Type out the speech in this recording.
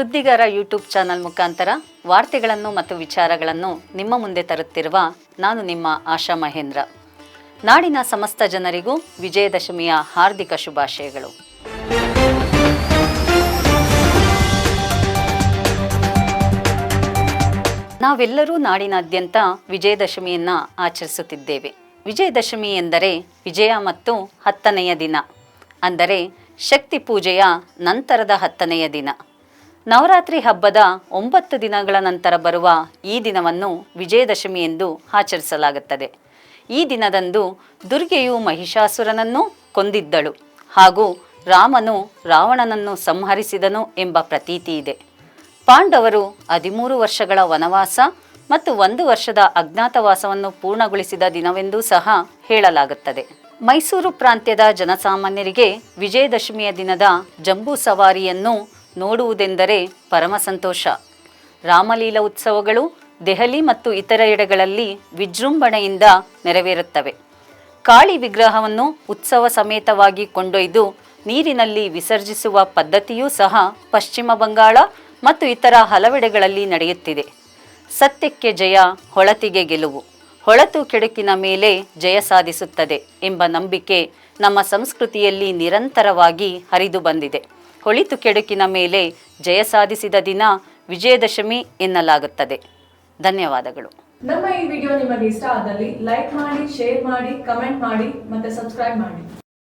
ಸುದ್ದಿಗಾರ YouTube channel ಮುಖಾಂತರ ವಾರ್ತೆಗಳನ್ನು ಮತ್ತು ವಿಚಾರಗಳನ್ನು ನಿಮ್ಮ ಮುಂದೆ ತರುತ್ತಿರುವ ನಾನು ನಿಮ್ಮ ಆಶಾ ಮಹೇಂದ್ರ. ನಾಡಿನ ಸಮಸ್ತ ಜನರಿಗೂ ವಿಜಯದಶಮಿಯ ಹಾರ್ದಿಕ ಶುಭಾಶಯಗಳು. ನಾವೆಲ್ಲರೂ ನಾಡಿನಾದ್ಯಂತ ವಿಜಯದಶಮಿಯನ್ನ ಆಚರಿಸುತ್ತಿದ್ದೇವೆ. ವಿಜಯದಶಮಿ ಎಂದರೆ ವಿಜಯ ಮತ್ತು ಹತ್ತನೆಯ ದಿನ. ಅಂದರೆ ಶಕ್ತಿ ಪೂಜೆಯ ನಂತರದ ಹತ್ತನೆಯ ದಿನ. ನವರಾತ್ರಿ ಹಬ್ಬದ ಒಂಬತ್ತು ದಿನಗಳ ನಂತರ ಬರುವ ಈ ದಿನವನ್ನು ವಿಜಯದಶಮಿ ಎಂದು ಆಚರಿಸಲಾಗುತ್ತದೆ. ಈ ದಿನದಂದು ದುರ್ಗೆಯು ಮಹಿಷಾಸುರನನ್ನು ಕೊಂದಿದ್ದಳು ಹಾಗೂ ರಾಮನು ರಾವಣನನ್ನು ಸಂಹರಿಸಿದನು ಎಂಬ ಪ್ರತೀತಿ ಇದೆ. ಪಾಂಡವರು ಹದಿಮೂರು ವರ್ಷಗಳ ವನವಾಸ ಮತ್ತು ಒಂದು ವರ್ಷದ ಅಜ್ಞಾತವಾಸವನ್ನು ಪೂರ್ಣಗೊಳಿಸಿದ ದಿನವೆಂದೂ ಸಹ ಹೇಳಲಾಗುತ್ತದೆ. ಮೈಸೂರು ಪ್ರಾಂತ್ಯದ ಜನಸಾಮಾನ್ಯರಿಗೆ ವಿಜಯದಶಮಿಯ ದಿನದ ಜಂಬೂ ಸವಾರಿಯನ್ನು ನೋಡುವುದೆಂದರೆ ಪರಮ ಸಂತೋಷ. ರಾಮಲೀಲಾ ಉತ್ಸವಗಳು ದೆಹಲಿ ಮತ್ತು ಇತರ ಎಡೆಗಳಲ್ಲಿ ವಿಜೃಂಭಣೆಯಿಂದ ನೆರವೇರುತ್ತವೆ. ಕಾಳಿ ವಿಗ್ರಹವನ್ನು ಉತ್ಸವ ಸಮೇತವಾಗಿ ಕೊಂಡೊಯ್ದು ನೀರಿನಲ್ಲಿ ವಿಸರ್ಜಿಸುವ ಪದ್ಧತಿಯೂ ಸಹ ಪಶ್ಚಿಮ ಬಂಗಾಳ ಮತ್ತು ಇತರ ಹಲವೆಡೆಗಳಲ್ಲಿ ನಡೆಯುತ್ತಿದೆ. ಸತ್ಯಕ್ಕೆ ಜಯ, ಹೊಳತಿಗೆ ಗೆಲುವು. ಹೊಳತು ಕೆಡುಕಿನ ಮೇಲೆ ಜಯ ಸಾಧಿಸುತ್ತದೆ ಎಂಬ ನಂಬಿಕೆ ನಮ್ಮ ಸಂಸ್ಕೃತಿಯಲ್ಲಿ ನಿರಂತರವಾಗಿ ಹರಿದು ಬಂದಿದೆ. ಹೊಳಿತು ಕೆಡುಕಿನ ಮೇಲೆ ಜಯ ಸಾಧಿಸಿದ ದಿನ ವಿಜಯದಶಮಿ ಎನ್ನಲಾಗುತ್ತದೆ. ಧನ್ಯವಾದಗಳು. ನಮ್ಮ ಈ ವಿಡಿಯೋ ನಿಮಗೆ ಇಷ್ಟ ಆದಲ್ಲಿ ಲೈಕ್ ಮಾಡಿ, ಶೇರ್ ಮಾಡಿ, ಕಮೆಂಟ್ ಮಾಡಿ ಮತ್ತೆ ಸಬ್ಸ್ಕ್ರೈಬ್ ಮಾಡಿ.